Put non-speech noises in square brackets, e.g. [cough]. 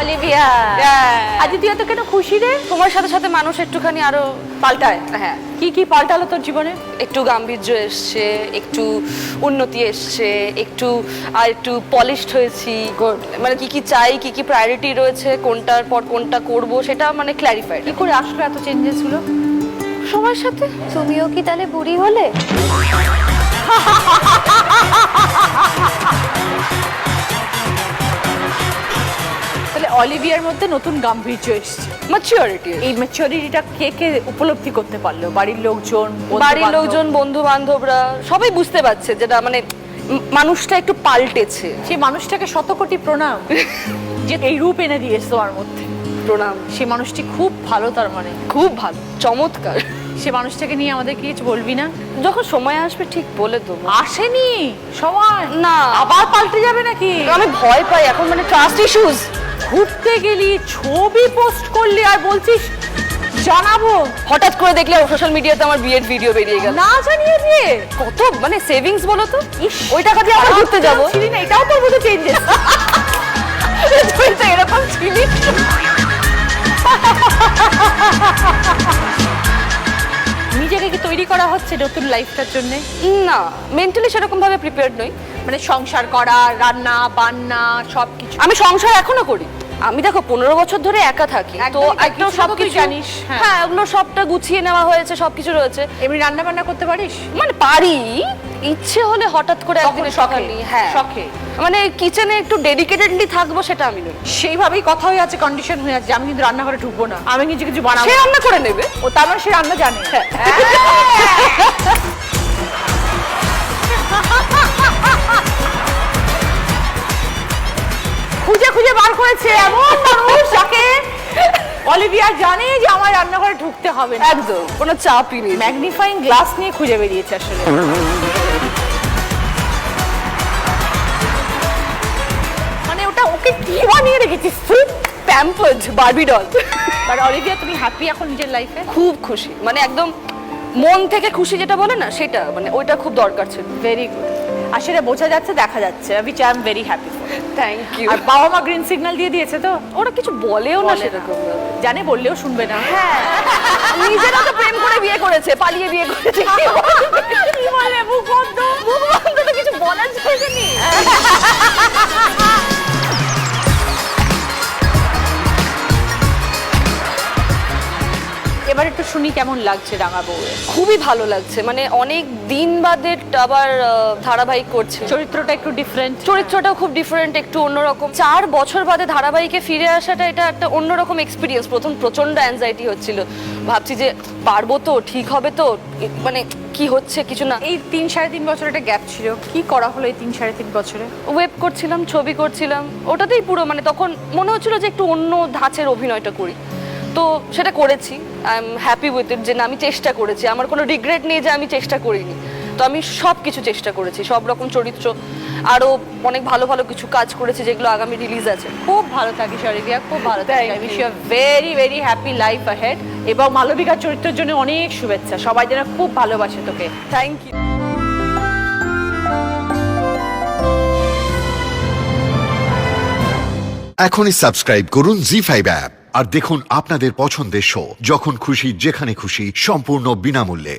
Olivia. আজ তুই এত কেন খুশি রে? তোমার সাথে সাথে মানুষ একটুখানি আরও পাল্টায়। হ্যাঁ। কি কি পাল্টালো তোর জীবনে? একটু গাম্ভীর্য এসছে একটু উন্নতি এসছে একটু আর একটু পলিশড হয়েছি। মানে কি কি চাই কি কি প্রায়োরিটি রয়েছে কোনটার পর কোনটা করব সেটা মানে ক্ল্যারিফাইড কি করে আসলো এত চেঞ্জেস হলো সময়ের সাথে। তুমিও কি তাহলে বুড়ি হলে? [laughs] অলিভিয়ার মধ্যে নতুন গাম্ভীর্য এসছে। ম্যাচিওরিটি এই ম্যাচুরিটিটা কে কে উপলব্ধি করতে পারল? বাড়ির লোকজন বাড়ির লোকজন বন্ধু বান্ধবরা সবাই বুঝতে পারছে যেটা মানে মানুষটা একটু পাল্টেছে। সেই মানুষটাকে শত কোটি প্রণাম [laughs] যে এই রূপ এনে দিয়েছে তোমার মধ্যে। প্রণাম। সেই মানুষটি খুব ভালো তার মানে। খুব ভালো চমৎকার। সে মানুষটাকে নিয়ে আমাদের কি কিছু বলবি না? যখন সময় আসবে ঠিক বলে তো আসেনি সময় না। আবার পাল্টে যাবে নাকি? আমি ভয় পাই এখন মানে ট্রাস্ট ইস্যুজ ঘুরতে গেলি ছবি পোস্ট করলি আর বলছিস জানাব। হঠাৎ করে দেখলে সোশ্যাল মিডিয়াতে আমার বিয়ের ভিডিও বেরিয়ে গেল। না জানিয়ে দিয়ে। কত মানে সেভিংস বলো তো? ওই টাকা দিয়ে আমরা ঘুরতে যাব? ছিলি না এটাও তোর মধ্যে চেঞ্জেস তুই তো [laughs] এরকম ছিলি। নিজেকে কি তৈরি করা হচ্ছে নতুন লাইফটার জন্য? না মেন্টালি সেরকম ভাবে প্রিপেয়ার্ড নই। মানে সংসার করা রান্না বান্না সবকিছু। আমি সংসার এখনও করি। আমি দেখো পনেরো বছর ধরে একা থাকি তো একদম কিছু সবকিছু জানিস, হ্যাঁ। হ্যাঁ ওগুলো সবটা গুছিয়ে নেওয়া হয়েছে সবকিছু রয়েছে। এমনি রান্না বান্না করতে পারিস? মানে পারি। ইচ্ছে হলে হঠাৎ করে একদিনে সকালে হ্যাঁ। শখে। মানে কিচেনে একটু ডেডিকেটেডলি থাকব সেটা আমি নই সেইভাবেই কথা হয়ে আছে কন্ডিশন হয়ে আছে আমি কিন্তু রান্নাঘরে ঢুকবো না। আমি কিছু কিছু বানাবো। সে রান্না করে নেবে। ও তার মানে সে রান্না জানে। হ্যাঁ। [laughs] করেছে এমন মানুষ যাকে অলিভিয়া জানে যে আমার রান্নাঘরে ঢুকতে হবে না। একদম কোনো চাপই নেই। ম্যাগনিফাইং গ্লাস নিয়ে খুঁজে বেরিয়েছে আসলে। মানে ওটা ওকে কি বানিয়ে রেখেছিস তুই? প্যাম্পার্ড বারবি ডল আর অলিভিয়া তুমি হ্যাপি এখন নিজের লাইফে খুব খুশি। মানে একদম মন থেকে খুশি যেটা বলে না সেটা মানে ওইটা খুব দরকার ছিল। ভেরি গুড আর সেটা বোঝা যাচ্ছে দেখা যাচ্ছে which I am very happy thank you আর বাবা মা গ্রিন সিগন্যাল দিয়ে দিয়েছে তো ওরা কিছু বলেও না। সেরকম জানে বললেও শুনবে না। হ্যাঁ। নিজেরা তো প্রেম করে বিয়ে করেছে পালিয়ে বিয়ে করেছে। [laughs] কি বলে মুখ বন্ধ তো এবার একটু শুনি কেমন লাগছে রাঙা বউয়ের। খুবই ভালো লাগছে মানে অনেক দিন বাদে আবার ধারাবাহিক করছে। চরিত্রটা একটু ডিফারেন্ট চরিত্রটাও খুব ডিফারেন্ট একটু অন্যরকম। চার বছর বাদে ধারাবাহিকে ফিরে আসাটা এটা একটা অন্যরকম এক্সপিরিয়েন্স প্রথম প্রচণ্ড অ্যাংজাইটি হচ্ছিল। ভাবছি যে পারব তো ঠিক হবে তো মানে কি হচ্ছে কিছু না। এই তিন সাড়ে তিন বছর একটা গ্যাপ ছিল। কি করা হলো এই তিন সাড়ে তিন বছরে? ওয়েব করছিলাম ছবি করছিলাম ওটাতেই পুরো মানে তখন মনে হচ্ছিল যে একটু অন্য ধাঁচের অভিনয়টা করি। তো সেটা করেছি। I am happy with it যে না আমি চেষ্টা করেছি। আমার কোনো রিগ্রেট নেই যে আমি চেষ্টা করিনি। তো আমি সব কিছু চেষ্টা করেছি সব রকম চরিত্র আরও অনেক ভালো ভালো কিছু কাজ করেছি যেগুলো আগামী রিলিজ আছে। খুব ভালো থাকিস অলিভিয়া খুব ভালো থাকিস Thank I wish you very very happy life ahead এবং মালবিকার চরিত্রের জন্য অনেক শুভেচ্ছা। সবাই যেন খুব ভালোবাসে তোকে। থ্যাংক ইউ এখনই সাবস্ক্রাইব করুন জি ফাইভ অ্যাপ আর দেখুন আপনাদের পছন্দের শো যখন খুশি যেখানে খুশি সম্পূর্ণ বিনামূল্যে।